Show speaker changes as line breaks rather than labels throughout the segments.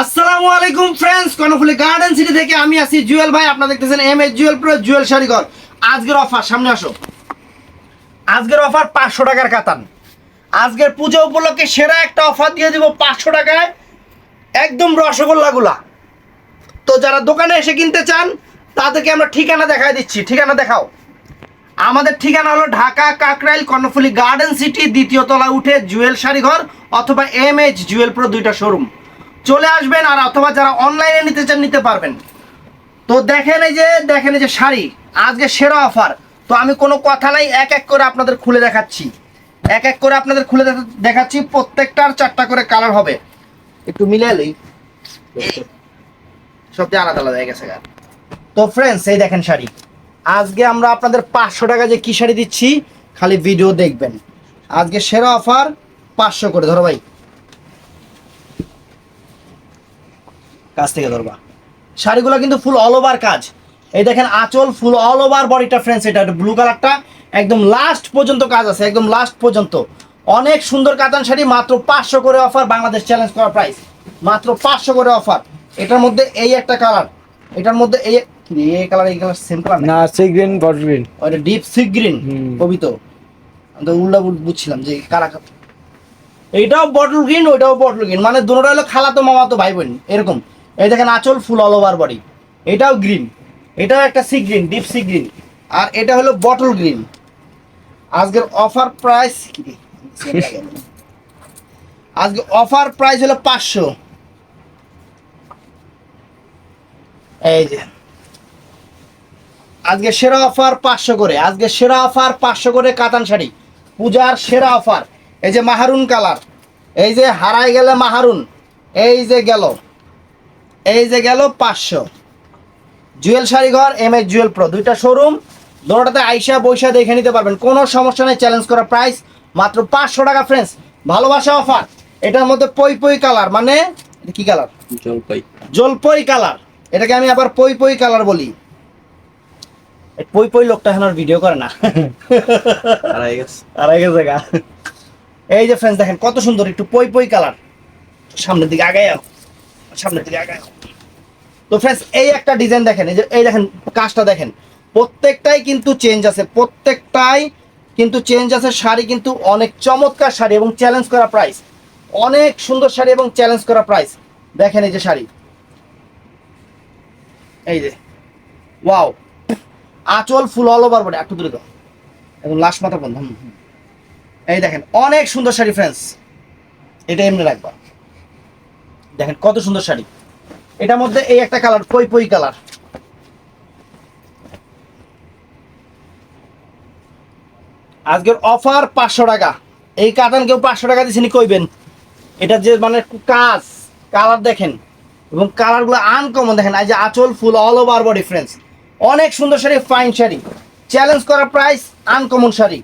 আসসালামু আলাইকুম friends Karnaphuli garden city থেকে আমি আছি জুয়েল ভাই। আপনারা দেখতেছেন M S Jewel pro Jewel শাড়িঘর আজকের অফার সামনে আসো। আজকের অফার পাঁচশো টাকার কাতান। আজকের পুজো উপলক্ষে সেরা একটা অফার দিয়ে দিব পাঁচশো টাকায় একদম রসগোল্লাগুলা। তো যারা দোকানে এসে কিনতে চান, তাদেরকে আমরা ঠিকানা দেখায় দিচ্ছি। ঠিকানা দেখাও। আমাদের ঠিকানা হলো ঢাকা, কাকরাইল, কর্ণফুলি গার্ডেন সিটি দ্বিতীয় তলা উঠে জুয়েল শাড়িঘর অথবা এম এইচ জুয়েল প্রো দুইটা শোরুম চলে আসবেন আর অথবা যারা অনলাইনে নিতে চান, নিতে পারবেন। তো দেখেন এই যে, দেখেন এই যে শাড়ি, আজকে সেরা অফার তো আমি কোনো কথা নাই, এক এক করে আপনাদের খুলে দেখাচ্ছি। এক এক করে আপনাদের খুলে দেখা- দেখাচ্ছি প্রত্যেকটার চারটা করে কালার হবে। একটু মিলে এলি সব দিয়ে আলাদা আলাদা হয়ে গেছে। তো ফ্রেন্ডস এই দেখেন শাড়ি। আজকে আমরা আপনাদের পাঁচশো টাকা যে কি শাড়ি দিচ্ছি, খালি ভিডিও দেখবেন। আজকে সেরা অফার পাঁচশো করে, ধরো ভাই। কাছ থেকে ধরবা। শাড়িগুলো কিন্তু ফুল অল ওভার কাজ। এই দেখেন আঁচল ফুল অল ওভার বডিটা ফ্রেন্ডস এটা ব্লু কালারটা একদম লাস্ট পর্যন্ত কাজ আছে একদম লাস্ট পর্যন্ত। অনেক সুন্দর কাতান শাড়ি মাত্র পাঁচশো করে অফার বাংলাদেশ চ্যালেঞ্জ করা প্রাইস মাত্র পাঁচশো করে অফার এটার মধ্যে এই একটা কালার এটার মধ্যে এই এই কালার এই কালার সেম কালার
না সি গ্রিন বটল গ্রিন
ওটা ডিপ সি গ্রিন। কবিতো তো। উল্টা উল- বুঝছিলাম যে কারা কারা। এইটাও বটল গ্রিন ওইটাও বটল গ্রিন মানে দুটোটা হলো খালাতো মামাতো ভাই বোন এরকম। এই দেখেন আঁচল ফুল অল ওভার বডি এটাও গ্রিন এটাও একটা sea green deep sea green আর এটা হলো বটল গ্রিন আজকের অফার প্রাইস আজকে অফার প্রাইস হলো পাঁচশো। এই যে। আজকে সেরা অফার পাঁচশো করে। আজকে সেরা অফার পাঁচশো করে কাতান শাড়ি। পূজার সেরা অফার এই যে মাহারুন কালার এই যে হারাই গেলে মাহারুন এই যে গেল। এই যে গেল পাঁচশো। জুয়েল শাড়িঘর এম এস জুয়েল প্রো দুইটা শোরুম দুটোটাতে আইসা বৈশা দেখে নিতে পারবেন। কোনো সমস্যা নেই চ্যালেঞ্জ করা প্রাইস মাত্র পাঁচশো টাকা ফ্রেন্ডস ভালোবাসা অফার এটার মধ্যে পই পই কালার মানে কি কালার
জলপাই।
জলপই কালার এটাকে আমি আবার পই পই কালার বলি। পই পই লোকটা এখন আর ভিডিও করে না।
গেছে।
আড়াই গেছে গা। এই যে ফ্রেন্ডস দেখেন কত সুন্দর একটু পই পই কালার সামনের দিকে আও। সামনের দিকে আগায় তো ফ্রেন্ডস এই একটা ডিজাইন দেখেন, এই যে, এই দেখেন, কাজটা দেখেন। প্রত্যেকটাই কিন্তু চেঞ্জ আছে, প্রত্যেকটাই কিন্তু চেঞ্জ আছে, শাড়ি কিন্তু অনেক চমৎকার শাড়ি এবং চ্যালেঞ্জ করা প্রাইস অনেক সুন্দর শাড়ি এবং চ্যালেঞ্জ করা প্রাইস দেখেন এই যে শাড়ি। এই যে ওয়াও আঁচল ফুল অল ওভার বডি একটু দূরে এবং লাস্ট মাথা বন্ধ। এই দেখেন, অনেক সুন্দর শাড়ি ফ্রেন্ডস এটা এমনি রাখবা। দেখেন কত সুন্দর শাড়ি। এটার মধ্যে এই একটা কালার, পই পই কালার। আজকের অফার পাঁচশো টাকা। এই কাতান কেউ পাঁচশো টাকা দিচ্ছেন কইবেন? এটা যে মানে কাজ, কালার দেখেন। এবং কালারগুলো আনকমন দেখেন, এই যে আঁচল full all over body friends অনেক সুন্দর শাড়ি ফাইন শাড়ি। চ্যালেঞ্জ করা প্রাইস আনকমন শাড়ি।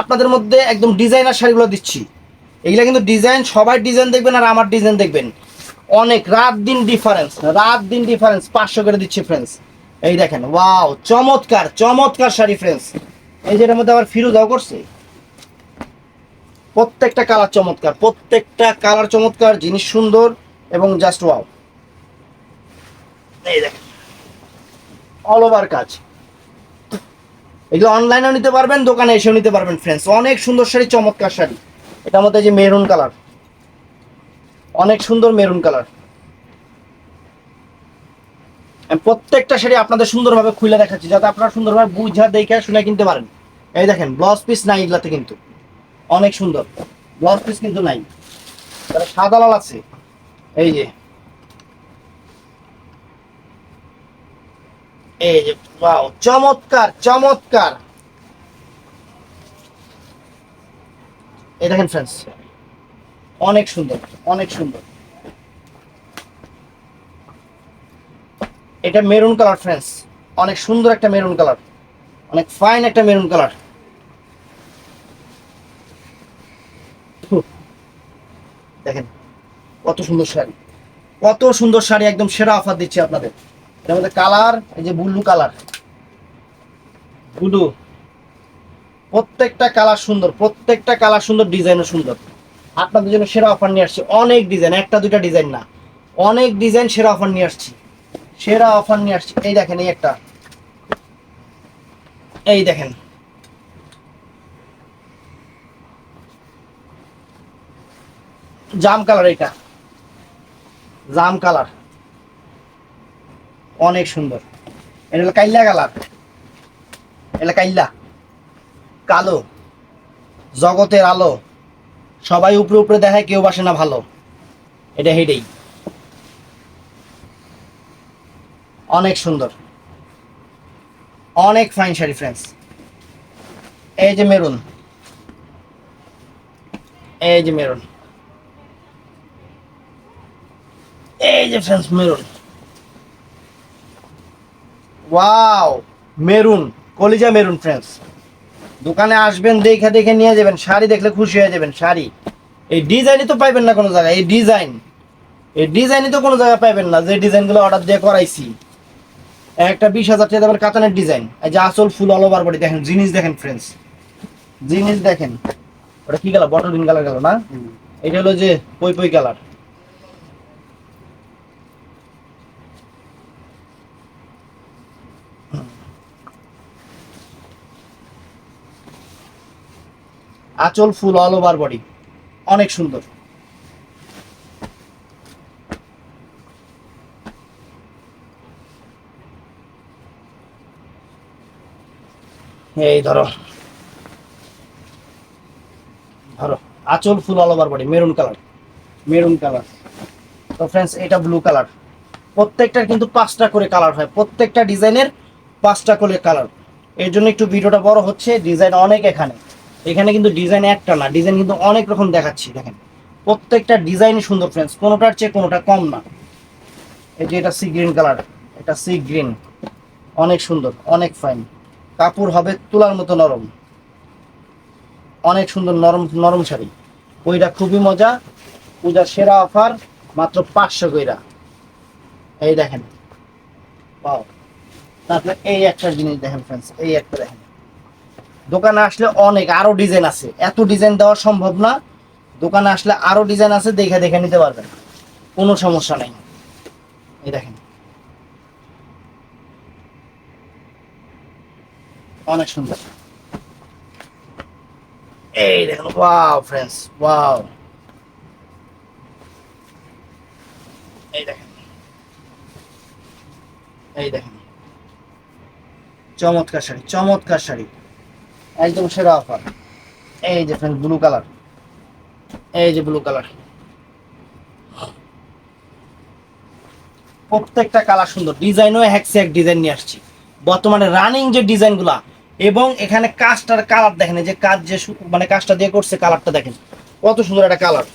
আপনাদের মধ্যে একদম ডিজাইনার শাড়িগুলো দিচ্ছি। এগুলা কিন্তু ডিজাইন সবাই ডিজাইন দেখবেন আর আমার ডিজাইন দেখবেন। অনেক, রাত দিন ডিফারেন্স রাত দিন ডিফারেন্স পাঁচশো করে দিচ্ছি ফ্রেন্ডস এই দেখেন ওয়াও চমৎকার চমৎকার শাড়ি ফ্রেন্ডস এই যেটার মধ্যে আবার ফিরোজাও করছে। প্রত্যেকটা কালার চমৎকার, প্রত্যেকটা কালার চমৎকার, জিনিস সুন্দর এবং জাস্ট ওয়াও এই দেখেন অল ওভার কাজ। এগুলো অনলাইনেও নিতে পারবেন, দোকানে এসেও নিতে পারবেন ফ্রেন্ডস অনেক সুন্দর শাড়ি, চমৎকার শাড়ি। এটার মধ্যে যে মেরুন কালার। অনেক সুন্দর মেরুন কালার। প্রত্যেকটা শাড়ি আপনাদের সুন্দরভাবে খুলে দেখাচ্ছি, যাতে আপনারা সুন্দরভাবে বুঝা, দেখে, শুনে কিনতে পারেন। এই দেখেন ব্লাউজ পিস নাই এগুলাতে কিন্তু। অনেক সুন্দর। ব্লাউজ পিস কিন্তু নাই। তাহলে সাদা লাল আছে। এই যে। এই যে চমৎকার চমৎকার। এই দেখেন ফ্রেন্ডস অনেক সুন্দর অনেক সুন্দর। এটা মেরুন কালার ফ্রেন্ডস অনেক সুন্দর একটা মেরুন কালার অনেক ফাইন একটা মেরুন কালার দেখেন, কত সুন্দর শাড়ি, কত সুন্দর শাড়ি একদম সেরা অফার দিচ্ছি আপনাদের। এটার মধ্যে কালার এই যে ব্লু কালার ব্লু প্রত্যেকটা কালার সুন্দর, প্রত্যেকটা কালার সুন্দর, ডিজাইনও সুন্দর। আপনাদের জন্য সেরা অফার নিয়ে আসছে। অনেক ডিজাইন একটা, দুইটা ডিজাইন না। অনেক ডিজাইন সেরা অফার নিয়ে আসছি। সেরা অফার নিয়ে আসছি। এই দেখেন, এই একটা। এই দেখেন। জাম কালার এটা জাম কালার। অনেক সুন্দর। এটা হলো কাইল্লা কালার। এটা কাইল্লা। কালো, জগতের আলো। সবাই উপরে উপরে দেখায় কেউ বাসে না ভালো। এটা হেডেই। অনেক সুন্দর। অনেক ফাইন শাড়ি ফ্রেন্ডস এই যে মেরুন। এই যে মেরুন। এই যে ফ্রেন্ডস মেরুন। ওয়াও মেরুন, কলিজা মেরুন ফ্রেন্ডস দোকানে আসবেন দেখে দেখে নিয়ে যাবেন শাড়ি দেখলে খুশি হয়ে যাবেন শাড়ি। এই ডিজাইনই তো পাইবেন না কোনো জায়গায় এই ডিজাইন। এই ডিজাইনই তো কোনো জায়গায় পাইবেন না যে ডিজাইনগুলো অর্ডার দিয়ে করাইছি। একটা বিশ হাজার টাকা দামের কাতানের ডিজাইন এই যে আসল ফুল অল ওভার বডি দেখেন জিনিস দেখেন ফ্রেন্ডস জিনিস দেখেন। ওটা কি কালার বটল গ্রিন কালার গেল না? এটা হলো যে পই পই কালার আঁচল ফুল অল ওভার বডি অনেক সুন্দর। এই ধরো। ধরো, আঁচল full all over body maroon colour maroon colour তো ফ্রেন্ডস এটা ব্লু কালার প্রত্যেকটার কিন্তু পাঁচটা করে কালার হয়। প্রত্যেকটা ডিজাইনের পাঁচটা করে কালারের জন্য একটু ভিডিওটা বড় হচ্ছে ডিজাইন অনেক এখানে। এখানে কিন্তু ডিজাইন একটা না ডিজাইন কিন্তু অনেক রকম দেখাচ্ছি, দেখেন। প্রত্যেকটা ডিজাইনই সুন্দর ফ্রেন্ডস কোনোটার চেয়ে কোনোটা কম না। এই যে এটা সি গ্রিন কালার এটা সি গ্রিন অনেক সুন্দর, অনেক ফাইন কাপড় হবে তুলার মতো নরম। অনেক সুন্দর নরম নরম শাড়ি। ওইটা খুবই মজা পূজার সেরা অফার মাত্র পাঁচশো কইরা। এই দেখেন তারপরে এই একটা জিনিস দেখেন ফ্রেন্ডস এই একটা দেখেন। দোকানে আসলে অনেক, আরও ডিজাইন আছে। এত ডিজাইন দেওয়া সম্ভব না। দোকানে আসলে আরও ডিজাইন আছে, দেখে দেখে নিতে পারবেন। কোনো সমস্যা নেই। এই দেখেন। অনেক সুন্দর। এই দেখেন ওয়াও ফ্রেন্ডস ওয়াও এই দেখেন। এই দেখেন। চমৎকার শাড়ি চমৎকার শাড়ি। একদম সেরা অফার এই যে ফ্রেন্ড ব্লু কালার এই যে ব্লু কালার প্রত্যেকটা কালার সুন্দর। ডিজাইনও হ্যাকসে এক ডিজাইন নিয়ে আসছি। বর্তমানে রানিং যে ডিজাইনগুলা এবং এখানে কাজটার কালার দেখেন যে কাজ যে মানে কাজটা দিয়ে করছে কালারটা দেখেন। কত সুন্দর একটা কালার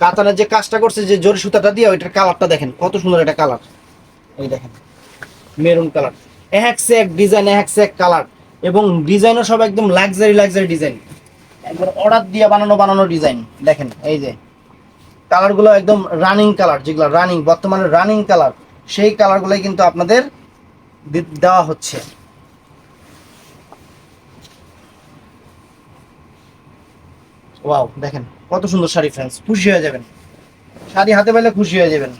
কাতানের যে কাজটা করছে, যে জরি সুতাটা দিয়ে ওইটার কালারটা দেখেন, কত সুন্দর একটা কালার এই দেখেন মেরুন কালার এক সে এক ডিজাইন এক সে এক কালার। এবং ডিজাইনও সব একদম লাক্সারি লাক্সারি ডিজাইন একবার অর্ডার দিয়ে বানানো বানানো ডিজাইন দেখেন, এই যে। কালারগুলো একদম রানিং কালার যেগুলো রানিং বর্তমানে রানিং কালার সেই কালারগুলোই কিন্তু আপনাদের দেওয়া হচ্ছে। ওয়াও দেখেন, কত সুন্দর শাড়ি ফ্রেন্ডস খুশি হয়ে যাবেন। শাড়ি হাতে পেলে খুশি হয়ে যাবেন।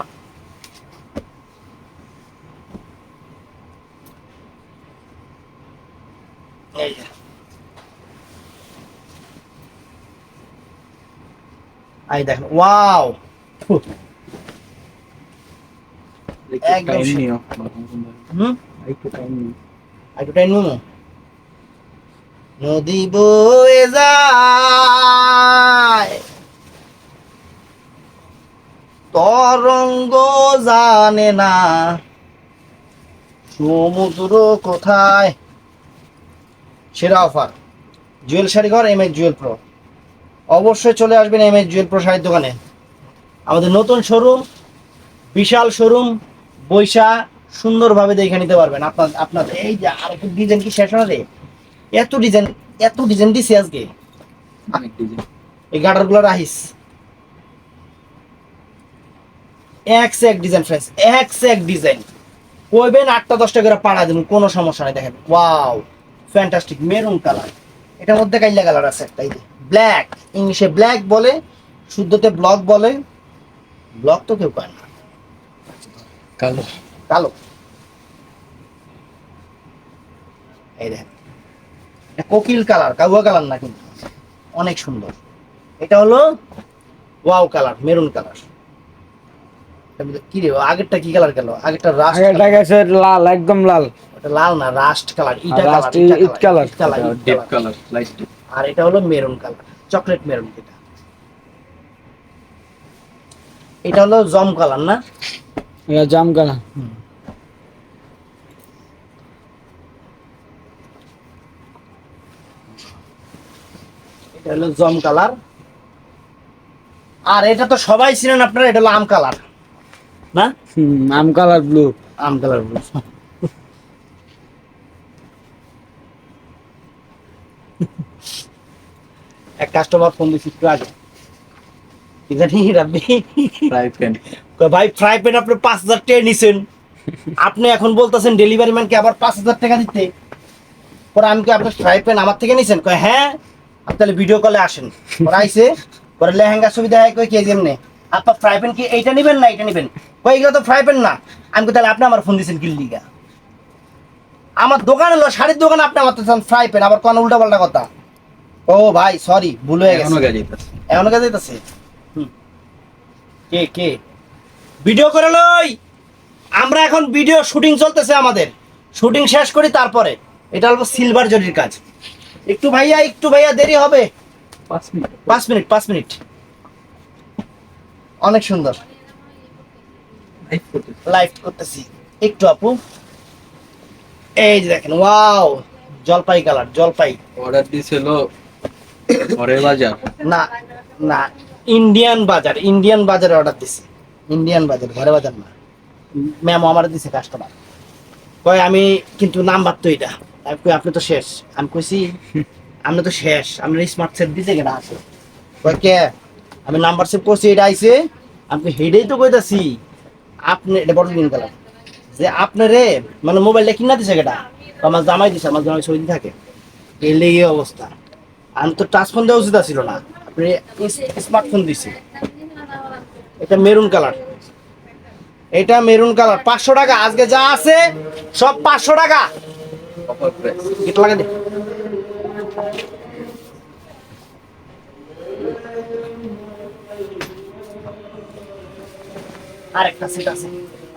এই যে। এই দেখেন ওয়াও একদম
টাইম
সে-
নিও
হুম
একটু টাইম নিও
একটু টাইম নেব নদী বয়ে যায় তরঙ্গ জানে না সমুদ্র কোথায় সেরা অফার। জুয়েল শাড়িঘর এম এস জুয়েল প্রো অবশ্যই চলে আসবেন এম এস জুয়েল প্রো শাড়ির দোকানে। আমাদের নতুন শোরুম বিশাল শোরুম বৈশা সুন্দরভাবে দেখে নিতে পারবেন আপনার আপনার এই যে আর একটু ডিজাইন কি শেষ হবে এত ডিজাইন এত ডিজাইন দিছি আজকে।
অনেক ডিজাইন
এই গার্ডারগুলো রাহিস। এক সে এক ডিজাইন ফ্রেন্ডস এক সে এক ডিজাইন কইবেন আটটা দশটা করে পাড়া দেবেন কোনো সমস্যা নেই দেখেন। ওয়াও ফ্যান্টাস্টিক মেরুন কালার এটার মধ্যে কাইলা কালার আছে একটা এই যে ব্ল্যাক ইংলিশে ব্ল্যাক বলে শুদ্ধতে ব্লক বলে। ব্লক তো কেউ পায় না।
কালো।
কালো। এই দেখেন এটা কোকিল কালার কাউয়া কালার না কিন্তু। অনেক সুন্দর। এটা হলো ওয়াও কালার মেরুন কালার কি রে আগেরটা কি কালার গেল? আগেরটা রাস্ট
আগেরটা গেছে লাল একদম লাল।
লাল না রাস্ট কালার ইটা কালার
ইট কালার।
ডিপ কালার লাইট
আর এটা হলো মেরুন কালার চকলেট মেরুন যেটা। এটা হলো জম কালার না?
এটা জাম কালার
এটা হলো জম কালার আর এটা তো সবাই চিনেন আপনারা এটা হলো আম কালার না?
হুম আম কালার ব্লু
আম কালার এক কাস্টমার ফোন দিচ্ছি একটু আগে। কি জানি রাব্বি
ফ্রাই প্যান
ভাই ফ্রাই প্যান আপনি পাঁচ হাজার টাকা নিছেন। আপনি এখন বলতেছেন ডেলিভারি ম্যানকে আবার পাঁচ হাজার টাকা দিতে। পরে আমি কি আপনার ফ্রাই প্যান আমার থেকে নিছেন? কয় হ্যাঁ আপনি তাহলে ভিডিও কলে আসেন। পরে আইসে পরে লেহেঙ্গা সুবিধা হয় কই কেজি এমনি আপনার ফ্রাই প্যান কি এইটা নেবেন না এটা নেবেন? কই এগুলো তো ফ্রাই প্যান না। আমি তাহলে আপনি আমার ফোন দিয়েছেন কিল্লিগা আমার দোকান হলো শাড়ির দোকান আপনি আমার ফ্রাই প্যান আবার কোন উল্টা পাল্টা কথা। ও ভাই সরি ভুল হয়ে গেছে। কাজ হইতাছে কে কে? ভিডিও করে লই। আমরা এখন ভিডিও শুটিং চলতেছে আমাদের। শুটিং শেষ করি তারপরে। এটা হলো সিলভার জরির কাজ। একটু ভাইয়া একটু ভাইয়া দেরি হবে।
পাঁচ মিনিট।
পাঁচ মিনিট পাঁচ মিনিট। অনেক সুন্দর।
লাইট
লাইভ করতেছি। একটু আপু। এই যে দেখেন ওয়াও জলপাই কালার জলপাই।
অর্ডার দিছিল ঘরের বাজার?
না না। ইন্ডিয়ান বাজার ইন্ডিয়ান বাজারে অর্ডার দিছি। ইন্ডিয়ান বাজার, ঘরে বাজার না। ম্যাম আমার দিছে কাস্টমার কয়, আমি কিন্তু নাম্বার তো এটা। কই, আপনি তো শেষ। আমি কইছি, আপনি তো শেষ। আপনি স্মার্ট সেট দিছে কেনা আছে। কয়, কে? আমি নাম্বার সেভ করছি, এটা আইছে। আমি হেডেই তো কইতাছি। আপনি, এটা বড় দিন কালার যে আপনারে মানে মোবাইলটা কিনা দিছে কেটা? আমার জামাই দিছে, আমার জামাই ছবি থাকে। এই অবস্থা। আমি তো টাচ ফোন দেওয়া উচিত ছিল না। আপনি স্মার্টফোন দিছি। এটা মেরুন কালার এটা মেরুন কালার পাঁচশো টাকা। আজকে যা আছে, সব পাঁচশো টাকা। গেট লাগা আরেকটা সিট আছে।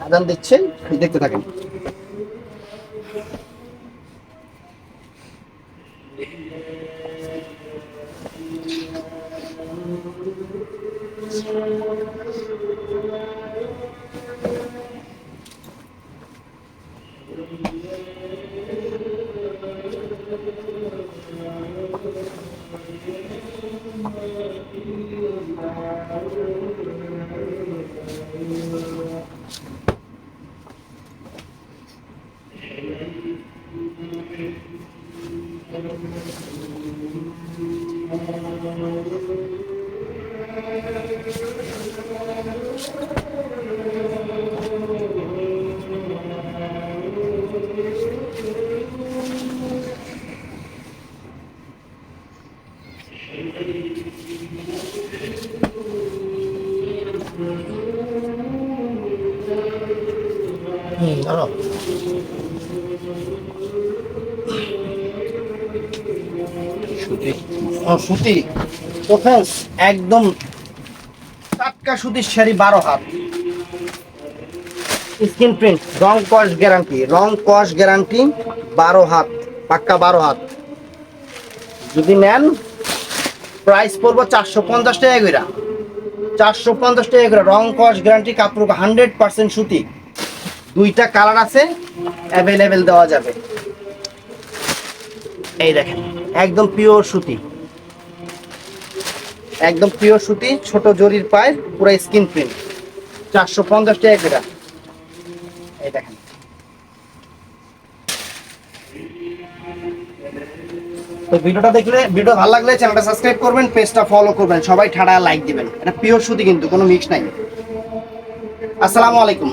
আদান দিচ্ছেন দেখতে থাকেন। হুম ধরো
সুতি
ও সুতি ওফেন্স একদম টাটকা সুতির শাড়ি বারো হাত। স্ক্রিন প্রিন্ট রং কস গ্যারান্টি রং কস গ্যারান্টি বারো হাত, পাক্কা বারো হাত। যদি নেন প্রাইস পড়ব চারশো পঞ্চাশ টাকা করে চারশো পঞ্চাশ টাকা করে রং কস গ্যারান্টি কাপড় হান্ড্রেড পার্সেন্ট সুতি। দুইটা কালার আছে অ্যাভেলেবেল দেওয়া যাবে। এই দেখেন, একদম পিওর সুতি। একদম পিওর সুতি, ছোট জরির পায় পুরো স্কিন প্রিন্ট চারশো পঞ্চাশ টাকা এই দেখেন। তো ভিডিওটা দেখলে, ভিডিও ভালো লাগলে চ্যানেলটা সাবস্ক্রাইব করবেন পেজটা ফলো করবেন। সবাই ঠাড়া লাইক দিবেন। এটা পিওর সুতি কিন্তু, কোনো মিক্স নাই। আসসালামু আলাইকুম।